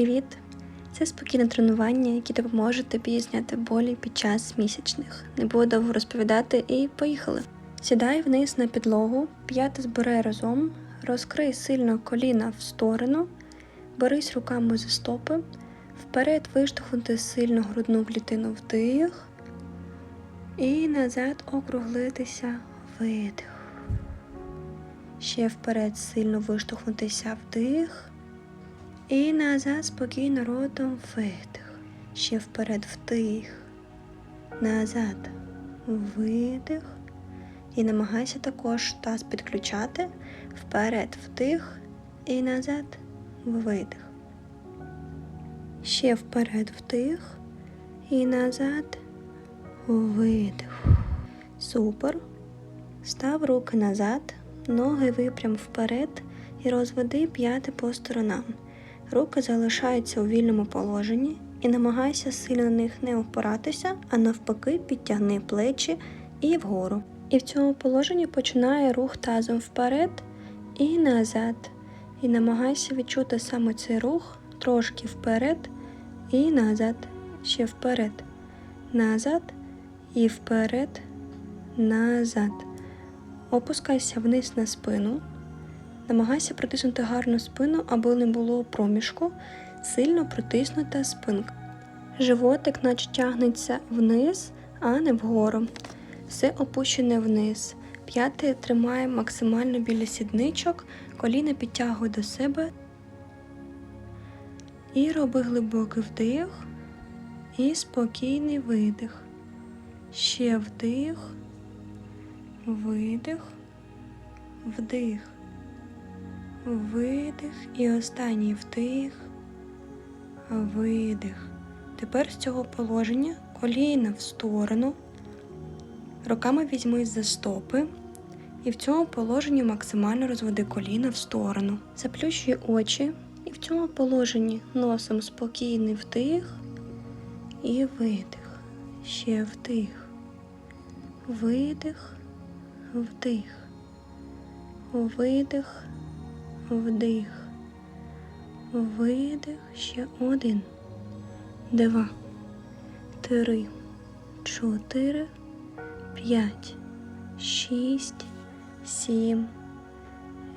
Привіт! Це спокійне тренування, яке допоможе тобі зняти болі під час місячних. Не буду довго розповідати і поїхали. Сідай вниз на підлогу, п'яти збирай разом, розкрий сильно коліна в сторону, берись руками за стопи, вперед виштовхнути сильно грудну клітину вдих і назад округлитися видих. Ще вперед сильно виштовхнутися вдих. І назад спокійно ротом видих. Ще вперед вдих. Назад видих. І намагайся також таз підключати. Вперед вдих і назад видих. Ще вперед вдих і назад видих. Супер. Став руки назад, ноги випрям вперед і розведи п'яти по сторонам. Руки залишаються у вільному положенні і намагайся сильно на них не опиратися, а навпаки, підтягни плечі і вгору. І в цьому положенні починає рух тазом вперед і назад. І намагайся відчути саме цей рух трошки вперед і назад. Ще вперед, назад і вперед, назад. Опускайся вниз на спину. Намагайся притиснути гарну спину, аби не було проміжку, сильно притиснута спинка. Животик наче тягнеться вниз, а не вгору. Все опущене вниз. П'яти тримає максимально біля сідничок, коліна підтягуй до себе. І роби глибокий вдих і спокійний видих. Ще вдих, видих, вдих видих і останній вдих, видих. Тепер з цього положення коліна в сторону. Руками візьмись за стопи. І в цьому положенні максимально розведи коліна в сторону. Заплющуй очі. І в цьому положенні носом спокійний вдих і видих. Ще вдих. Видих, вдих. Видих, вдих, видих, ще один, два, три, чотири, п'ять, шість, сім,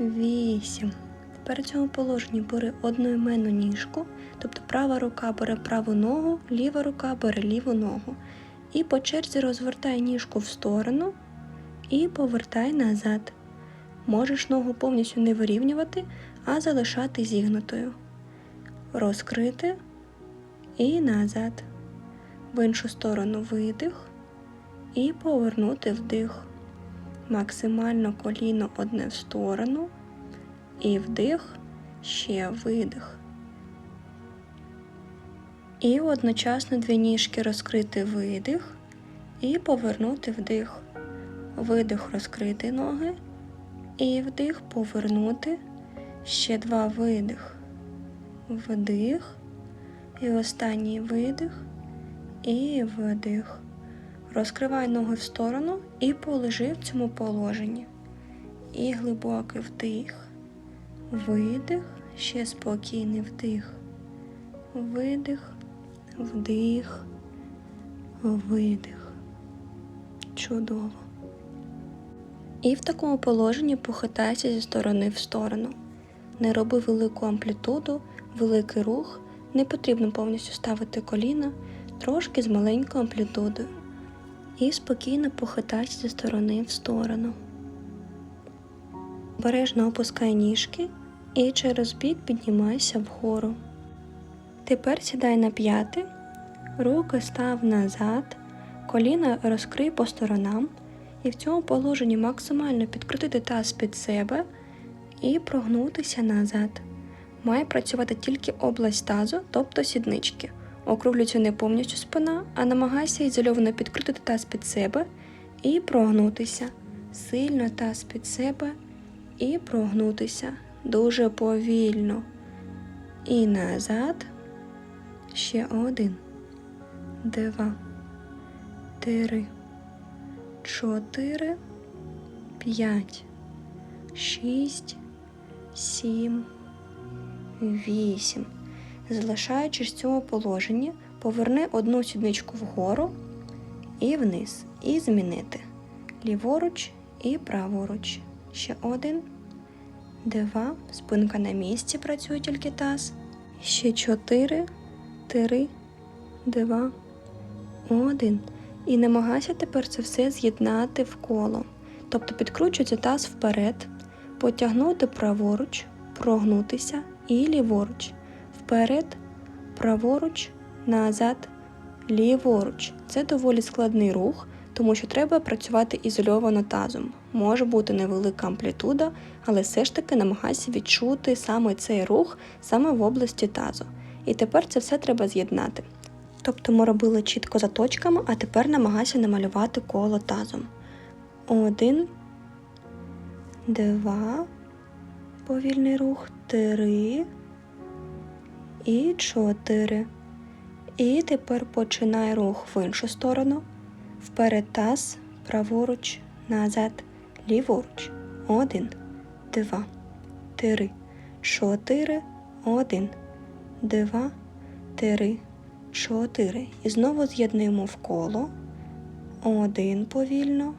вісім. Тепер в цьому положенні бери одноіменну ніжку, тобто права рука бере праву ногу, ліва рука бере ліву ногу. І по черзі розвертай ніжку в сторону і повертай назад. Можеш ногу повністю не вирівнювати, а залишати зігнутою. Розкрити і назад. В іншу сторону видих і повернути вдих. Максимально коліно одне в сторону. І вдих, ще видих. І одночасно дві ніжки розкрити видих і повернути вдих. Видих розкрити ноги. І вдих повернути. Ще два видих. Вдих. І останній видих. І вдих. Розкривай ноги в сторону і полежи в цьому положенні. І глибокий вдих. Видих. Ще спокійний вдих. Видих, вдих, видих. Чудово. І в такому положенні похитайся зі сторони в сторону. Не роби велику амплітуду, великий рух, не потрібно повністю ставити коліна, трошки з маленькою амплітудою. І спокійно похитайся зі сторони в сторону. Бережно опускай ніжки і через бік піднімайся вгору. Тепер сідай на п'яти, руки став назад, коліна розкрий по сторонам. І в цьому положенні максимально підкрутити таз під себе і прогнутися назад. Має працювати тільки область тазу, тобто сіднички. Округлюється не повністю спина, а намагайся ізольовано підкрутити таз під себе і прогнутися. Сильно таз під себе і прогнутися. Дуже повільно. І назад. Ще один, два, три чотири, п'ять, шість, сім, вісім. Залишаючись в цьому положенні, поверни одну сідничку вгору і вниз. І змінити. Ліворуч і праворуч. Ще один, два. Спинка на місці працює тільки таз. Ще чотири, три, два, один. І намагайся тепер це все з'єднати в коло. Тобто підкручується таз вперед, потягнути праворуч, прогнутися і ліворуч. Вперед, праворуч, назад, ліворуч. Це доволі складний рух, тому що треба працювати ізольовано тазом. Може бути невелика амплітуда, але все ж таки намагайся відчути саме цей рух саме в області тазу. І тепер це все треба з'єднати. Тобто ми робили чітко за точками, а тепер намагайся намалювати коло тазом. Один, два, повільний рух, три і чотири. І тепер починай рух в іншу сторону. Вперед таз, праворуч, назад, ліворуч. Один, два, три, чотири, один, два, три, чотири. І знову з'єднуємо в коло. Один повільно,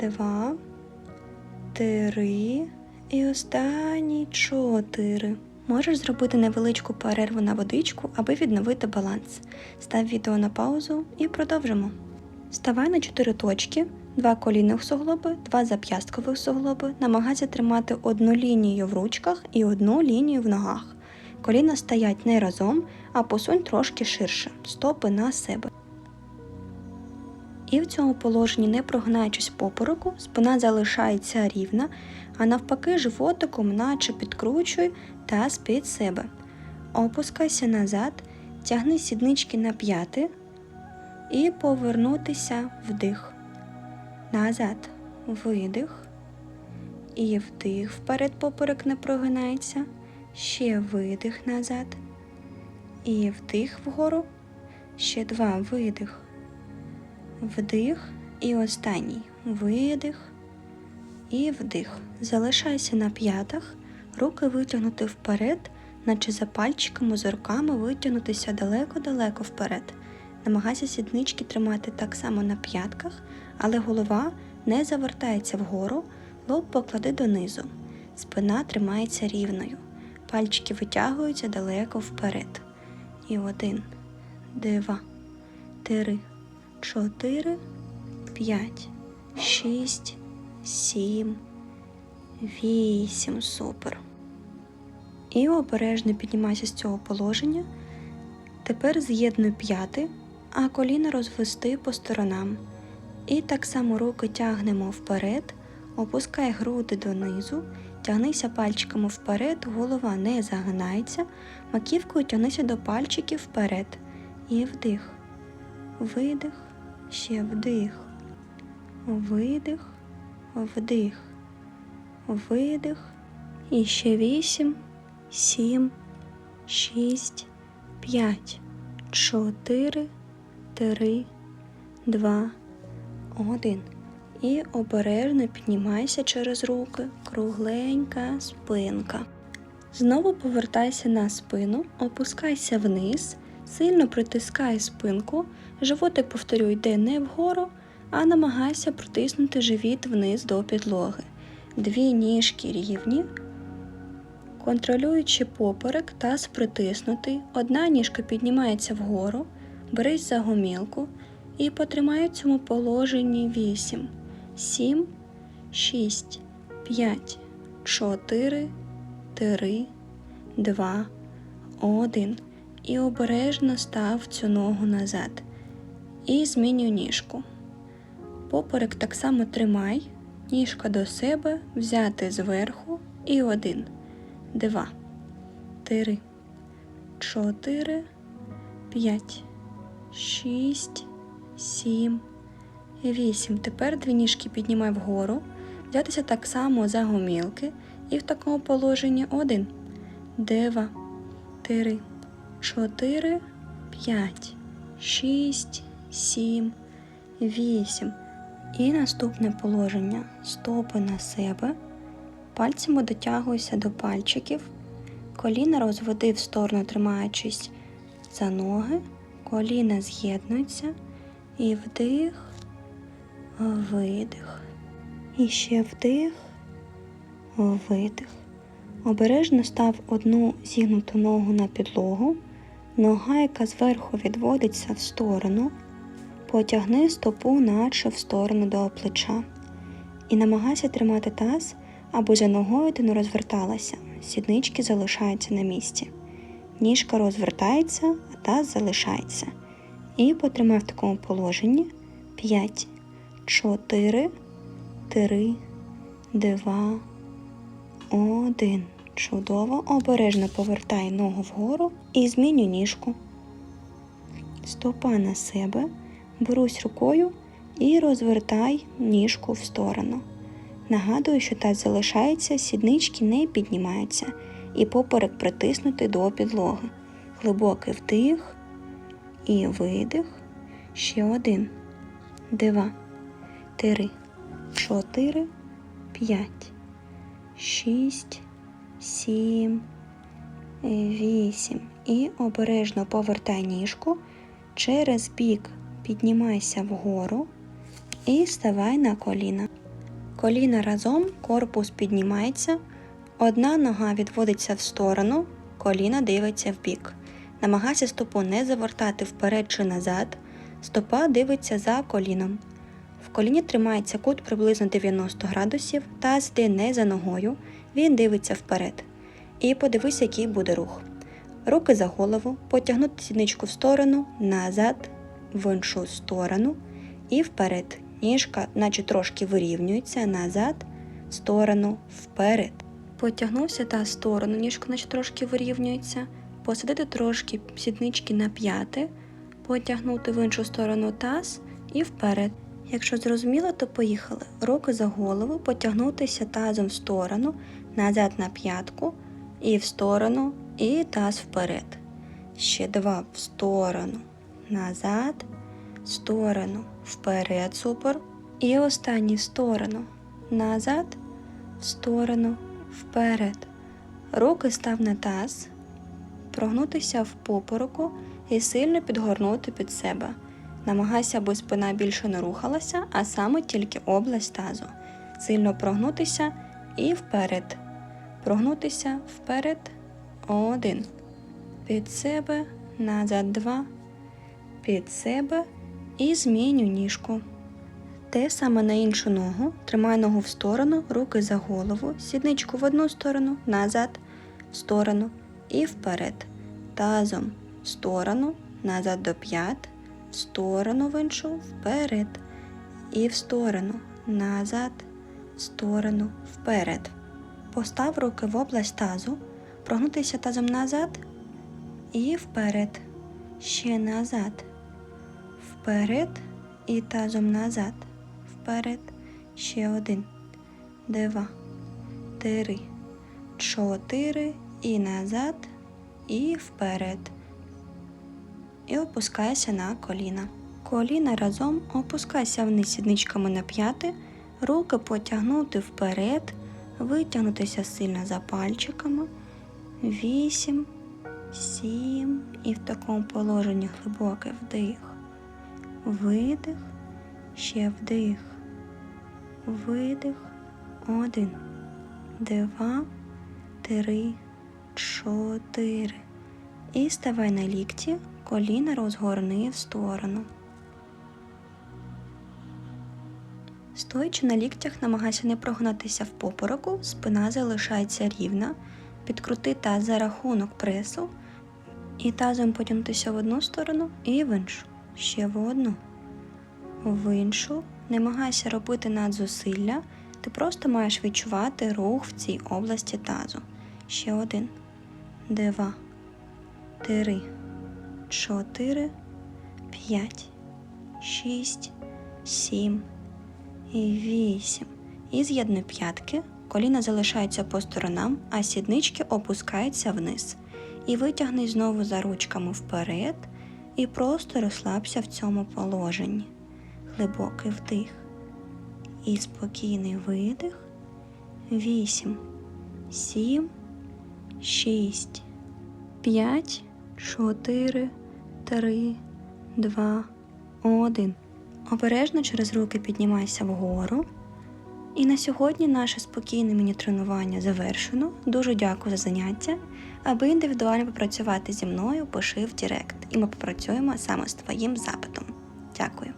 два, три і останній чотири. Можеш зробити невеличку перерву на водичку, аби відновити баланс. Став відео на паузу і продовжимо. Ставай на 4 точки, два колінних суглоби, два зап'ясткових суглоби. Намагайся тримати одну лінію в ручках і одну лінію в ногах. Коліна стоять не разом, а посунь трошки ширше, стопи на себе. І в цьому положенні, не прогинаючись попереку, спина залишається рівна, а навпаки, животиком, наче підкручуй таз під себе. Опускайся назад, тягни сіднички на п'яти і повернутися вдих. Назад, видих. І вдих вперед поперек не прогинається. Ще видих назад. І вдих вгору. Ще два видих. Вдих і останній видих і вдих. Залишайся на п'ятах, руки витягнути вперед, наче за пальчиками з руками витягнутися далеко-далеко вперед. Намагайся сіднички тримати так само на п'ятках, але голова не завертається вгору, лоб поклади донизу. Спина тримається рівною. Пальчики витягуються далеко вперед. І один, два, три, чотири, п'ять, шість, сім, вісім. Супер. І обережно піднімайся з цього положення. Тепер з'єднуй п'яти, а коліна розвести по сторонам. І так само руки тягнемо вперед, опускай груди донизу, тягнися пальчиками вперед, голова не загинається, маківкою тягнися до пальчиків вперед. І вдих, видих, ще вдих, видих, вдих, видих. І ще вісім, сім, шість, п'ять, чотири, три, два, один. І обережно піднімайся через руки, кругленька спинка. Знову повертайся на спину, опускайся вниз, сильно притискай спинку, животик, повторюй, йде не вгору, а намагайся протиснути живіт вниз до підлоги. Дві ніжки рівні, контролюючи поперек, таз притиснутий, одна ніжка піднімається вгору, берись за гомілку і потримай в цьому положенні 8, 7, 6, 5, 4, 3, 2, 1. І обережно став цю ногу назад. І змінюй ніжку. Поперек так само тримай, ніжка до себе, взяти зверху і один, два, три, чотири, п'ять, шість, сім, вісім. Тепер дві ніжки піднімай вгору, взятися так само за гомілки і в такому положенні один, два, три, чотири, п'ять, шість, сім, вісім. І наступне положення стопи на себе. Пальцями дотягуйся до пальчиків, Коліна розведи в сторону, тримаючись за ноги. Коліна з'єднуються. І вдих, видих. І ще вдих, видих. Обережно став одну зігнуту ногу на підлогу, нога, яка зверху відводиться в сторону, потягни стопу наче в сторону до плеча. І намагайся тримати таз, аби за ногою ти не розверталася. Сіднички залишаються на місці. Ніжка розвертається, а таз залишається. І потримай в такому положенні 5, 4, 3, 2, 1. Чудово. Обережно повертай ногу вгору і змінюй ніжку. Стопа на себе. Берусь рукою і розвертай ніжку в сторону. Нагадую, що таз залишається, сіднички не піднімаються і поперек притиснути до підлоги. Глибокий вдих і видих. Ще один, два, три, чотири, п'ять, шість, сім, вісім. І обережно повертай ніжку. Через бік піднімайся вгору і ставай на коліна. Коліна разом, корпус піднімається, одна нога відводиться в сторону, коліна дивиться в бік. Намагайся стопу не завертати вперед чи назад, стопа дивиться за коліном. В коліні тримається кут приблизно 90 градусів, таз йде не за ногою, він дивиться вперед. І подивись, який буде рух. Руки за голову, потягнути сідничку в сторону, назад, в іншу сторону і вперед. Ніжка, наче трошки вирівнюється назад, в сторону, вперед. Потягнувся та сторону, ніжка наче трошки вирівнюється, посадити трошки сіднички на п'яти, потягнути в іншу сторону таз і вперед. Якщо зрозуміло, то поїхали. Руки за голову, потягнутися тазом в сторону, назад на п'ятку, і в сторону, і таз вперед. Ще два в сторону, назад, в сторону, вперед, супер. І останній в сторону, назад, в сторону, вперед. Руки став на таз, прогнутися в попороку і сильно підгорнути під себе. Намагайся, аби спина більше не рухалася, а саме тільки область тазу. Сильно прогнутися і вперед. Прогнутися вперед. Один. Під себе, назад два. Під себе і змінюй ніжку. Те саме на іншу ногу. Тримай ногу в сторону, руки за голову, сідничку в одну сторону, назад, в сторону і вперед. Тазом в сторону, назад до п'ят, в сторону в іншу, вперед. І в сторону, назад, в сторону, вперед. Постав руки в область тазу, прогнутися тазом назад і вперед. Ще назад. Вперед і тазом назад. Вперед. Ще один. Два. Три. Чотири. І назад. І вперед. І опускайся на коліна. Коліна разом опускайся вниз сідничками на п'яти, руки потягнути вперед, витягнутися сильно за пальчиками. Вісім, сім. І в такому положенні глибокий вдих. Видих, ще вдих, видих, один, два, три, чотири. І ставай на лікті, коліна розгорни в сторону. Стоячи на ліктях, намагайся не прогнатися в попороку, спина залишається рівна, підкрути таз за рахунок пресу і тазом потягнутися в одну сторону і в іншу. Ще в одну. В іншу. Намагайся робити надзусилля, ти просто маєш відчувати рух в цій області тазу. Ще один, два, три, чотири, п'ять, шість, сім і вісім. І з'єднуй п'ятки, коліна залишаються по сторонам, а сіднички опускаються вниз. І витягни знову за ручками вперед і просто розслабся в цьому положенні. Глибокий вдих і спокійний видих. Вісім, сім, шість, п'ять, чотири, три, два, один. Обережно через руки піднімайся вгору. І на сьогодні наше спокійне міні-тренування завершено. Дуже дякую за заняття. Аби індивідуально попрацювати зі мною, пиши в Директ, і ми попрацюємо саме з твоїм запитом. Дякую.